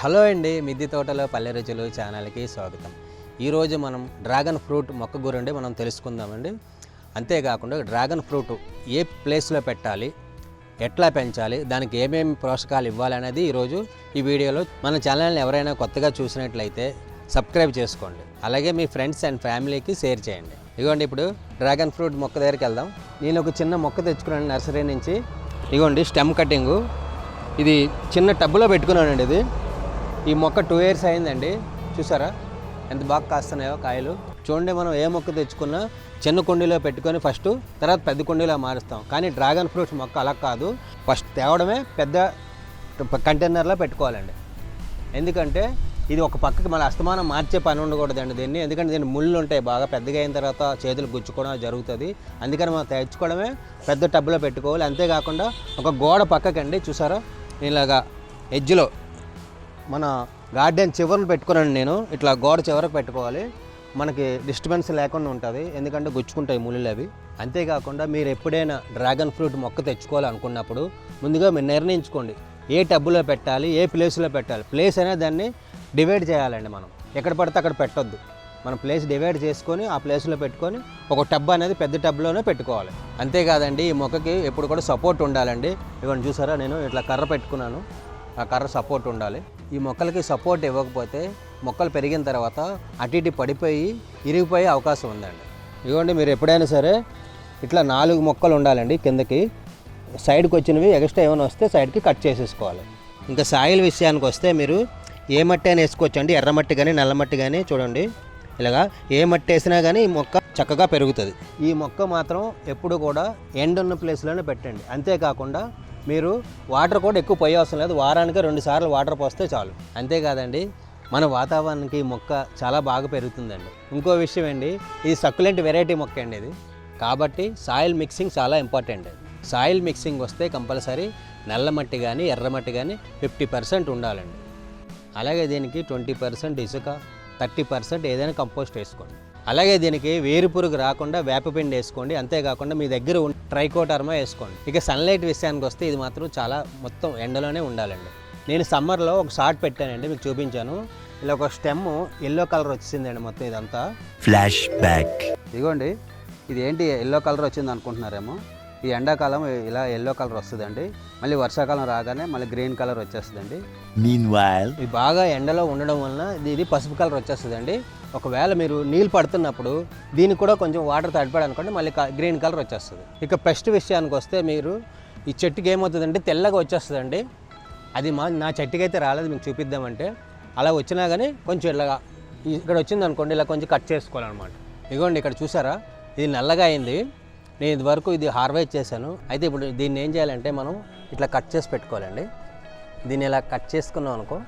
Hello అండి మిద్ది తోటలో పల్లె రుచులు ఛానల్కి స్వాగతం. ఈరోజు మనం డ్రాగన్ ఫ్రూట్ మొక్క గురండి మనం తెలుసుకుందామండి. అంతేకాకుండా డ్రాగన్ ఫ్రూట్ ఏ ప్లేస్లో పెట్టాలి ఎట్లా పెంచాలి దానికి ఏమేమి పోషకాలు ఇవ్వాలనేది ఈరోజు ఈ వీడియోలో మన ఛానల్ని ఎవరైనా కొత్తగా చూసినట్లయితే సబ్స్క్రైబ్ చేసుకోండి. అలాగే మీ ఫ్రెండ్స్ అండ్ ఫ్యామిలీకి షేర్ చేయండి. ఇదిగోండి ఇప్పుడు డ్రాగన్ ఫ్రూట్ మొక్క దగ్గరికి వెళ్దాం. నేను ఒక చిన్న మొక్క తెచ్చుకున్నాను నర్సరీ నుంచి. ఇదిగోండి స్టెమ్ కటింగు. ఇది చిన్న టబ్బులో పెట్టుకున్నానండి ఇది. ఈ మొక్క టూ ఇయర్స్ అయిందండి. చూసారా? ఎంత బాగా కాస్తున్నాయో కాయలు. చూడండి మనం ఏ మొక్క తెచ్చుకున్నా చిన్న కుండీలో పెట్టుకొని ఫస్ట్ తర్వాత పెద్ద కుండీలో మారుస్తాం. కానీ డ్రాగన్ ఫ్రూట్స్ మొక్క అలా కాదు. ఫస్ట్ తేవడమే పెద్ద కంటైనర్లో పెట్టుకోవాలండి. ఎందుకంటే ఇది ఒక పక్కకి మళ్ళీ అస్తమానం మార్చే పని ఉండకూడదండి దీన్ని. ఎందుకంటే దీన్ని ముళ్ళు ఉంటాయి బాగా పెద్దగా అయిన తర్వాత చేతులు గుచ్చుకోవడం జరుగుతుంది. అందుకని మనం తెచ్చుకోవడమే పెద్ద టబ్బులో పెట్టుకోవాలి. అంతేకాకుండా ఒక గోడ పక్కకండి చూసారా? ఇలాగా ఎడ్జ్లో మన గార్డెన్ చివరలు పెట్టుకున్నాను నేను. ఇట్లా గోడ చివరకు పెట్టుకోవాలి. మనకి డిస్టర్బెన్స్ లేకుండా ఉంటుంది. ఎందుకంటే గుచ్చుకుంటాయి ముళ్ళు అవి. అంతేకాకుండా మీరు ఎప్పుడైనా డ్రాగన్ ఫ్రూట్ మొక్క తెచ్చుకోవాలనుకున్నప్పుడు ముందుగా మీరు నిర్ణయించుకోండి. ఏ టబ్బులో పెట్టాలి ఏ ప్లేస్లో పెట్టాలి. ప్లేస్ అనే దాన్ని డివైడ్ చేయాలండి మనం. ఎక్కడ పడితే అక్కడ పెట్టొద్దు. మనం ప్లేస్ డివైడ్ చేసుకొని ఆ ప్లేస్లో పెట్టుకొని ఒక టబ్ అనేది పెద్ద టబ్లోనే పెట్టుకోవాలి. అంతేకాదండి ఈ మొక్కకి ఎప్పుడు కూడా సపోర్ట్ ఉండాలండి. ఇవన్నీ చూసారా నేను ఇట్లా కర్ర పెట్టుకున్నాను. ఆ కర్ర సపోర్ట్ ఉండాలి. ఈ మొక్కలకి సపోర్ట్ ఇవ్వకపోతే మొక్కలు పెరిగిన తర్వాత అటు ఇటు పడిపోయి ఇరిగిపోయే అవకాశం ఉందండి. ఇదిగోండి మీరు ఎప్పుడైనా సరే ఇట్లా నాలుగు మొక్కలు ఉండాలండి కిందకి. సైడ్కి వచ్చినవి ఎక్స్ట్రా ఏమైనా వస్తే సైడ్కి కట్ చేసేసుకోవాలి. ఇంకా సాయిల్ విషయానికి వస్తే మీరు ఏ మట్టి అయినా వేసుకోవచ్చు అండి ఎర్రమట్టి కానీ నల్లమట్టి కానీ చూడండి. ఇలాగా ఏ మట్టి వేసినా కానీ ఈ మొక్క చక్కగా పెరుగుతుంది. ఈ మొక్క మాత్రం ఎప్పుడు కూడా ఎండ ఉన్న ప్లేస్లోనే పెట్టండి. అంతేకాకుండా మీరు వాటర్ కూడా ఎక్కువ పోయే అవసరం లేదు. వారానికి రెండు సార్లు వాటర్ పోస్తే చాలు. అంతేకాదండి మన వాతావరణానికి ఈ మొక్క చాలా బాగా పెరుగుతుందండి. ఇంకో విషయం అండి ఇది సక్కులెంట్ వెరైటీ మొక్క అండి ఇది. కాబట్టి సాయిల్ మిక్సింగ్ చాలా ఇంపార్టెంట్ సాయిల్ మిక్సింగ్ వస్తే కంపల్సరీ నల్ల మట్టి కానీ ఎర్రమట్టి కానీ ఫిఫ్టీ పర్సెంట్ ఉండాలండి. అలాగే దీనికి ట్వంటీ పర్సెంట్ ఇసుక థర్టీ పర్సెంట్ ఏదైనా కంపోస్ట్ వేసుకోండి. అలాగే దీనికి వేరు పురుగు రాకుండా వేపపిండి వేసుకోండి. అంతేకాకుండా మీ దగ్గర ఉన్న ట్రైకోటర్మా వేసుకోండి. ఇక సన్లైట్ విషయానికి వస్తే ఇది మాత్రం చాలా మొత్తం ఎండలోనే ఉండాలండి. నేను సమ్మర్లో ఒక షార్ట్ పెట్టానండి మీకు చూపించాను. ఇలా ఒక స్టెమ్ ఎల్లో కలర్ వచ్చిందండి మొత్తం ఇదంతా. ఫ్లాష్ బ్యాక్ ఇదిగోండి ఇది ఏంటి ఎల్లో కలర్ వచ్చింది అనుకుంటున్నారేమో ఈ ఎండాకాలం ఇలా ఎల్లో కలర్ వస్తుందండి. మళ్ళీ వర్షాకాలం రాగానే మళ్ళీ గ్రీన్ కలర్ వచ్చేస్తుందండి. ఇది బాగా ఎండలో ఉండడం వలన ఇది పసుపు కలర్ వచ్చేస్తుందండి. ఒకవేళ మీరు నీళ్ళు పడుతున్నప్పుడు దీనికి కూడా కొంచెం వాటర్ తడిపాడు అనుకోండి మళ్ళీ గ్రీన్ కలర్ వచ్చేస్తుంది. ఇక పెస్ట్ విషయానికి వస్తే మీరు ఈ చెట్టుకి ఏమవుతుందంటే తెల్లగా వచ్చేస్తుందండి. అది మా నా చెట్టుకి అయితే రాలేదు మీకు చూపిద్దామంటే. అలా వచ్చినా కానీ కొంచెం ఇలాగా ఇక్కడ వచ్చింది అనుకోండి ఇలా కొంచెం కట్ చేసుకోవాలన్నమాట. ఇదిగోండి ఇక్కడ చూసారా? ఇది నల్లగా అయింది. నేను ఇదివరకు ఇది హార్వెస్ట్ చేశాను. అయితే ఇప్పుడు దీన్ని ఏం చేయాలంటే మనం ఇట్లా కట్ చేసి పెట్టుకోవాలండి. దీన్ని ఇలా కట్ చేసుకున్నాం అనుకో.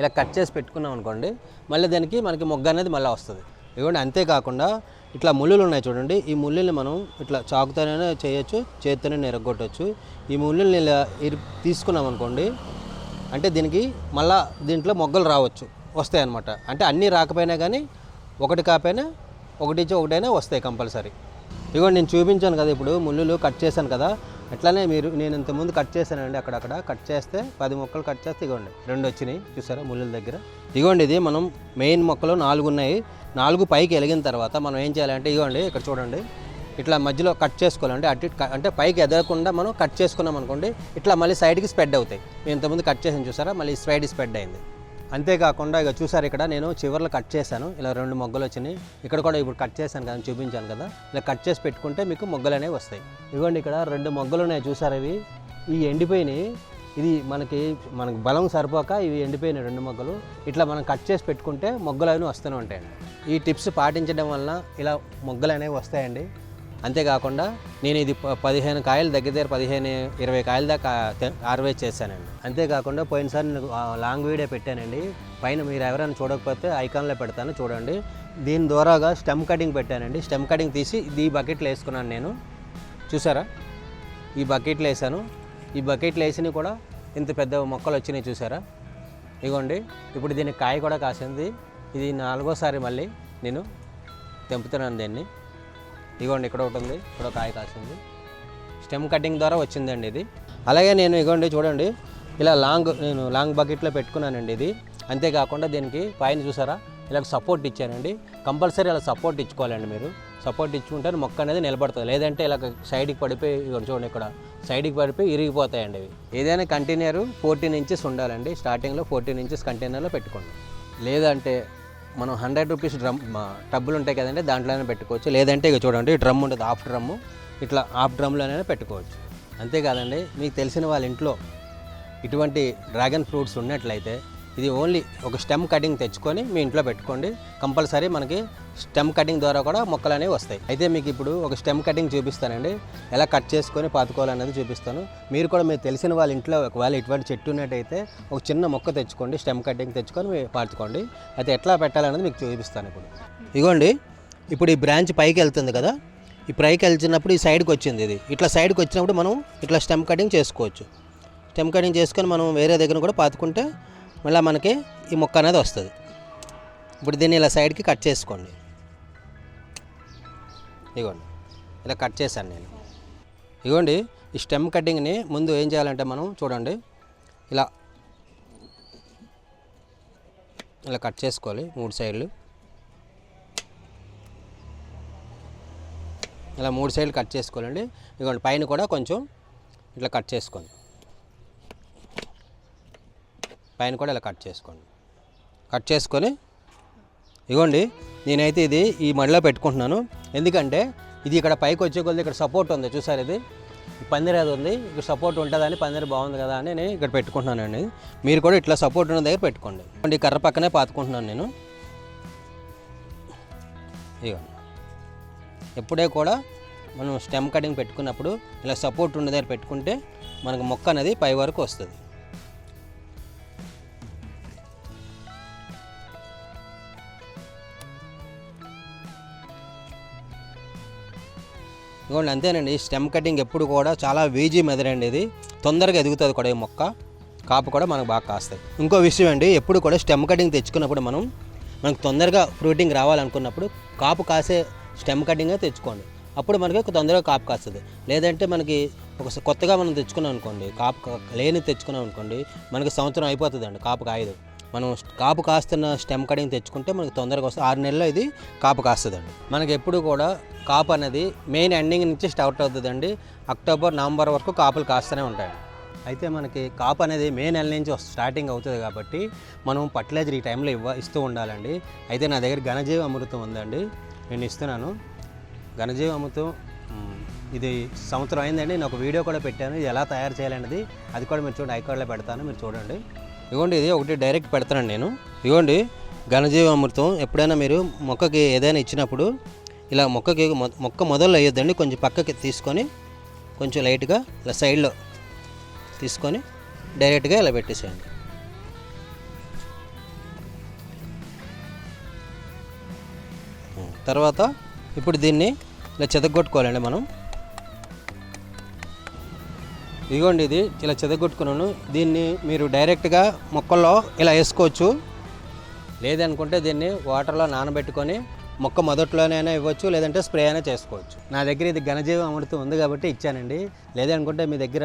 ఇలా కట్ చేసి పెట్టుకున్నాం అనుకోండి మళ్ళీ దానికి మనకి మొగ్గ అనేది మళ్ళీ వస్తుంది. ఇవ్వండి అంతేకాకుండా ఇట్లా ముళ్ళులు ఉన్నాయి చూడండి. ఈ ముళ్ళుల్ని మనం ఇట్లా చాకుతోనే చేయొచ్చు చేత్తోనే నెరగొట్టచ్చు. ఈ ముళ్ళుల్ని ఇలా ఇరి తీసుకున్నాం అనుకోండి అంటే దీనికి మళ్ళీ దీంట్లో మొగ్గలు రావచ్చు. వస్తాయి అన్నమాట అంటే అన్నీ రాకపోయినా కానీ ఒకటి కాకపోయినా ఒకటి ఇచ్చి ఒకటైనా వస్తాయి కంపల్సరీ. ఇదిగోండి నేను చూపించాను కదా ఇప్పుడు ముళ్ళులు కట్ చేశాను కదా. అట్లానే మీరు నేను ఇంతకుముందు కట్ చేశానండి అక్కడక్కడ. కట్ చేస్తే పది మొక్కలు కట్ చేస్తే ఇగోండి రెండు వచ్చినాయి చూసారా ముళ్ళుల దగ్గర. ఇగోండి ఇది మనం మెయిన్ మొక్కలు నాలుగు ఉన్నాయి. నాలుగు పైకి ఎలిగిన తర్వాత మనం ఏం చేయాలంటే ఇగోండి ఇక్కడ చూడండి. ఇట్లా మధ్యలో కట్ చేసుకోవాలంటే అటు ఇటు అంటే పైకి ఎదగకుండా మనం కట్ చేసుకున్నాం అనుకోండి ఇట్లా మళ్ళీ సైడ్కి స్ప్రెడ్ అవుతాయి. మేము ఇంతకుముందు కట్ చేసాను చూసారా? మళ్ళీ సైడ్ స్ప్రెడ్ అయింది. అంతేకాకుండా ఇక చూసారు ఇక్కడ నేను చివర్లో కట్ చేశాను. ఇలా రెండు మొగ్గలు వచ్చినాయి. ఇక్కడ కూడా ఇప్పుడు కట్ చేశాను కదా చూపించాను కదా. ఇలా కట్ చేసి పెట్టుకుంటే మీకు మొగ్గలు అనేవి వస్తాయి. ఇదిగోండి ఇక్కడ రెండు మొగ్గలు ఉన్నాయి చూసారు ఇవి? ఈ ఎండిపోయినాయి. ఇది మనకి మనకి బలం సరిపోక ఇవి ఎండిపోయినాయి రెండు మొగ్గలు. ఇట్లా మనం కట్ చేసి పెట్టుకుంటే మొగ్గలు అవి వస్తూనే ఉంటాయండి. ఈ టిప్స్ పాటించడం వలన ఇలా మొగ్గలు అనేవి వస్తాయండి. అంతేకాకుండా నేను ఇది ప- పదిహేను కాయలు దగ్గర దగ్గర పదిహేను ఇరవై కాయల దాకా హార్వెస్ట్ చేశానండి. అంతేకాకుండా పోయినసారి నేను లాంగ్ వీడియో పెట్టానండి. పైన మీరు ఎవరైనా చూడకపోతే ఐకాన్లో పెడతాను చూడండి. దీని ద్వారాగా స్టెమ్ కటింగ్ పెట్టానండి. స్టెమ్ కటింగ్ తీసి ఇది ఈ బకెట్లో వేసుకున్నాను నేను. చూసారా? ఈ బకెట్లు వేసాను. ఈ బకెట్లు వేసినవి కూడా ఇంత పెద్ద మొక్కలు వచ్చినాయి చూసారా? ఇగోండి ఇప్పుడు దీనికి కాయ కూడా కాసింది. ఇది నాలుగోసారి మళ్ళీ నేను తెంపుతున్నాను దీన్ని. ఇగోండి ఇక్కడ ఒకటి ఉంది ఇక్కడ ఒక కాయ కాసింది స్టెమ్ కటింగ్ ద్వారా వచ్చిందండి ఇది. అలాగే నేను ఇగోండి చూడండి ఇలా లాంగ్ నేను లాంగ్ బకెట్లో పెట్టుకున్నానండి ఇది. అంతేకాకుండా దీనికి పైన చూసారా ఇలా సపోర్ట్ ఇచ్చానండి. కంపల్సరీ ఇలా సపోర్ట్ ఇచ్చుకోవాలండి మీరు. సపోర్ట్ ఇచ్చుకుంటే మొక్క అనేది నిలబడుతుంది. లేదంటే ఇలా సైడ్కి పడిపోయి చూడండి ఇక్కడ సైడ్కి పడిపోయి ఇరిగిపోతాయండి ఇవి. ఏదైనా కంటైనర్ ఫోర్టీన్ ఇంచెస్ ఉండాలండి. స్టార్టింగ్లో ఫోర్టీన్ ఇంచెస్ కంటైనర్లో పెట్టుకోండి. లేదంటే మనం హండ్రెడ్ రూపీస్ డ్రమ్ టబ్బులు ఉంటాయి కదండి దాంట్లోనే పెట్టుకోవచ్చు. లేదంటే ఇక చూడండి డ్రమ్ ఉంటుంది హాఫ్ డ్రమ్ము. ఇట్లా హాఫ్ డ్రమ్లోనే పెట్టుకోవచ్చు. అంతేకాదండి మీకు తెలిసిన వాళ్ళ ఇంట్లో ఇటువంటి డ్రాగన్ ఫ్రూట్స్ ఉన్నట్లయితే ఇది ఓన్లీ ఒక స్టెమ్ కటింగ్ తెచ్చుకొని మీ ఇంట్లో పెట్టుకోండి. కంపల్సరీ మనకి స్టెమ్ కటింగ్ ద్వారా కూడా మొక్కలు అనేవి వస్తాయి. అయితే మీకు ఇప్పుడు ఒక స్టెమ్ కటింగ్ చూపిస్తానండి. ఎలా కట్ చేసుకొని పాతుకోవాలనేది చూపిస్తాను. మీరు కూడా మీకు తెలిసిన వాళ్ళ ఇంట్లో ఒకవేళ ఇటువంటి చెట్టు ఉన్నట్టయితే ఒక చిన్న మొక్క తెచ్చుకోండి స్టెమ్ కటింగ్ తెచ్చుకొని పాతుకోండి. అయితే ఎట్లా పెట్టాలనేది మీకు చూపిస్తాను ఇప్పుడు. ఇగోండి ఇప్పుడు ఈ బ్రాంచ్ పైకి వెళ్తుంది కదా? ఈ పైకి వెళ్తున్నప్పుడు ఈ సైడ్కి వచ్చింది ఇది. ఇట్లా సైడ్కి వచ్చినప్పుడు మనం ఇట్లా స్టెమ్ కటింగ్ చేసుకోవచ్చు. స్టెమ్ కటింగ్ చేసుకొని మనం వేరే దగ్గర కూడా పాతుకుంటే మళ్ళీ మనకి ఈ మొక్క అనేది వస్తుంది. ఇప్పుడు దీన్ని ఇలా సైడ్కి కట్ చేసుకోండి. ఇగోండి. ఇలా కట్ చేశాను నేను. ఇగోండి ఈ స్టెమ్ కటింగ్ని ముందు ఏం చేయాలంటే మనం చూడండి. ఇలా ఇలా కట్ చేసుకోవాలి మూడు సైడ్లు. ఇలా మూడు సైడ్లు కట్ చేసుకోవాలండి. ఇదిగోండి పైన కూడా కొంచెం ఇట్లా కట్ చేసుకోండి. పైన కూడా ఇలా కట్ చేసుకోండి. కట్ చేసుకొని ఇగోండి నేనైతే ఇది ఈ మడిలో పెట్టుకుంటున్నాను. ఎందుకంటే ఇది ఇక్కడ పైకి వచ్చే కొద్ది ఇక్కడ సపోర్ట్ ఉంది చూసారు ఇది? పందిరి అది ఉంది ఇక్కడ సపోర్ట్ ఉంటుందని పందిరి బాగుంది కదా అని నేను ఇక్కడ పెట్టుకుంటున్నానండి మీరు కూడా ఇట్లా సపోర్ట్ ఉన్న దగ్గర పెట్టుకోండి. ఈ కర్ర పక్కనే పాతుకుంటున్నాను నేను. ఇదిగోండి ఎప్పుడే కూడా మనం స్టెమ్ కటింగ్ పెట్టుకున్నప్పుడు ఇలా సపోర్ట్ ఉన్న దగ్గర పెట్టుకుంటే మనకు మొక్క అనేది పై వరకు వస్తుంది. ఇదిగోండి అంతేనండి. స్టెమ్ కటింగ్ ఎప్పుడు కూడా చాలా వీజీ మెదడండి ఇది. తొందరగా ఎదుగుతుంది కూడా ఈ మొక్క. కాపు కూడా మనకు బాగా కాస్తాయి. ఇంకో విషయం అండి ఎప్పుడు కూడా స్టెమ్ కటింగ్ తెచ్చుకున్నప్పుడు మనం మనకు తొందరగా ఫ్రూటింగ్ రావాలనుకున్నప్పుడు కాపు కాసే స్టెమ్ కటింగే తెచ్చుకోండి. అప్పుడు మనకి తొందరగా కాపు కాస్తుంది. లేదంటే మనకి ఒక కొత్తగా మనం తెచ్చుకున్నాం అనుకోండి కాపు లేని తెచ్చుకున్నాం అనుకోండి మనకి సంవత్సరం అయిపోతుందండి కాపు కాయదు మనం కాపు కాస్తున్న స్టెమ్ కటింగ్ తెచ్చుకుంటే మనకి తొందరగా వస్తుంది. ఆరు నెలల్లో ఇది కాపు కాస్తుందండి. మనకి ఎప్పుడు కూడా కాపు అనేది మెయిన్ ఎండింగ్ నుంచి స్టార్ట్ అవుతుందండి. అక్టోబర్ నవంబర్ వరకు కాపులు కాస్తూనే ఉంటాయి అయితే మనకి కాపు అనేది మే నెల నుంచి స్టార్టింగ్ అవుతుంది కాబట్టి మనం ఫర్టిలైజర్ ఈ టైంలో ఇవ్వ ఇస్తూ ఉండాలండి. అయితే నా దగ్గర ఘనజీవ అమృతం ఉందండి. నేను ఇస్తున్నాను. ఘనజీవ అమృతం ఇది సంవత్సరం అయిందండి. నేను ఒక వీడియో కూడా పెట్టాను. ఇది ఎలా తయారు చేయాలనేది అది కూడా మీరు చూడండి. ఐకార్డ్లో పెడతాను. మీరు చూడండి. ఇగోండి ఇది ఒకటి డైరెక్ట్ పెడతాను నేను. ఇవ్వండి ఘనజీవ అమృతం. ఎప్పుడైనా మీరు మొక్కకి ఏదైనా ఇచ్చినప్పుడు ఇలా మొక్కకి మొక్క మొదలు వేయొద్దండి కొంచెం పక్కకి తీసుకొని కొంచెం లైట్గా ఇలా సైడ్లో తీసుకొని డైరెక్ట్గా ఇలా పెట్టేసేయండి. తర్వాత ఇప్పుడు దీన్ని ఇలా చెదగొట్టుకోవాలండి మనం. ఇదిగోండి ఇది ఇలా చెదగొట్టుకున్నాను. దీన్ని మీరు డైరెక్ట్గా మొక్కల్లో ఇలా వేసుకోవచ్చు. లేదనుకుంటే దీన్ని వాటర్లో నానబెట్టుకొని మొక్క మొదట్లోనైనా ఇవ్వచ్చు లేదంటే స్ప్రే అయినా చేసుకోవచ్చు. నా దగ్గర ఇది ఘనజీవం అమృతం ఉంది కాబట్టి ఇచ్చానండి. లేదనుకుంటే మీ దగ్గర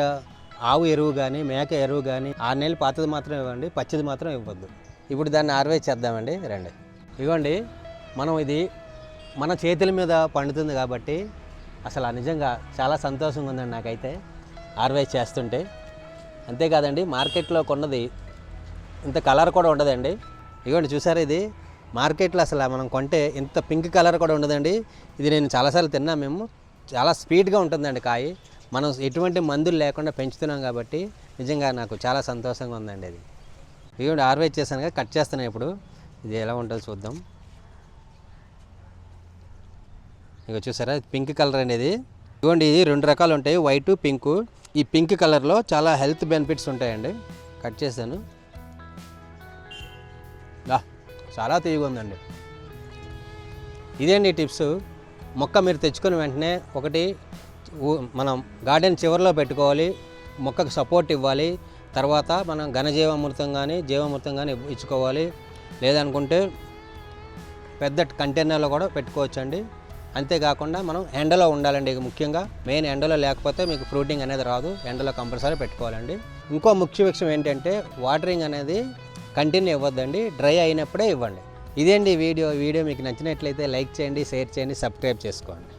ఆవు ఎరువు కానీ మేక ఎరువు కానీ ఆరు నెలలు పాతది మాత్రం ఇవ్వండి పచ్చిది మాత్రం ఇవ్వద్దు. ఇప్పుడు దాన్ని ఆర్వే చేద్దామండి రండి. ఇవ్వండి మనం ఇది మన చేతుల మీద పండుతుంది కాబట్టి అసలు ఆ నిజంగా చాలా సంతోషంగా ఉందండి నాకైతే ఆర్వైజ్ చేస్తుంటే. అంతేకాదండి మార్కెట్లో కొన్నది ఇంత కలర్ కూడా ఉండదండి. ఇదిగోండి చూసారా ఇది? మార్కెట్లో అసలు మనం కొంటే ఇంత పింక్ కలర్ కూడా ఉండదండి. ఇది నేను చాలాసార్లు తిన్నా మేము. చాలా స్వీట్గా ఉంటుందండి కాయ. మనం ఎటువంటి మందులు లేకుండా పెంచుతున్నాం కాబట్టి నిజంగా నాకు చాలా సంతోషంగా ఉందండి ఇది. ఇవి ఆర్వే చేశాను కదా కట్ చేస్తున్నాను ఇప్పుడు. ఇది ఎలా ఉంటుందో చూద్దాం. ఇక చూసారా పింక్ కలర్ అనేది ఇదిగోండి ఇది రెండు రకాలు ఉంటాయి వైట్ పింక్. ఈ పింక్ కలర్లో చాలా హెల్త్ బెనిఫిట్స్ ఉంటాయండి. కట్ చేశాను. దా చాలా తీయగా ఉందండి. ఇదేంటి టిప్స్? మొక్క మీరు తెచ్చుకుని వెంటనే ఒకటి మనం గార్డెన్ చివరిలో పెట్టుకోవాలి. మొక్కకు సపోర్ట్ ఇవ్వాలి. తర్వాత మనం ఘనజీవామృతం కానీ జీవామృతం కానీ ఇచ్చుకోవాలి. లేదనుకుంటే పెద్ద కంటైనర్లో కూడా పెట్టుకోవచ్చండి. అంతేకాకుండా మనం ఎండలో ఉండాలండి. ఇక ముఖ్యంగా మెయిన్ ఎండలో లేకపోతే మీకు ఫ్రూటింగ్ అనేది రాదు. ఎండలో కంపల్సరీ పెట్టుకోవాలండి. ఇంకో ముఖ్య విషయం ఏంటంటే వాటరింగ్ అనేది కంటిన్యూ ఇవ్వద్దండి డ్రై అయినప్పుడే ఇవ్వండి. ఇదేండి వీడియో? వీడియో మీకు నచ్చినట్లయితే లైక్ చేయండి షేర్ చేయండి సబ్స్క్రైబ్ చేసుకోండి.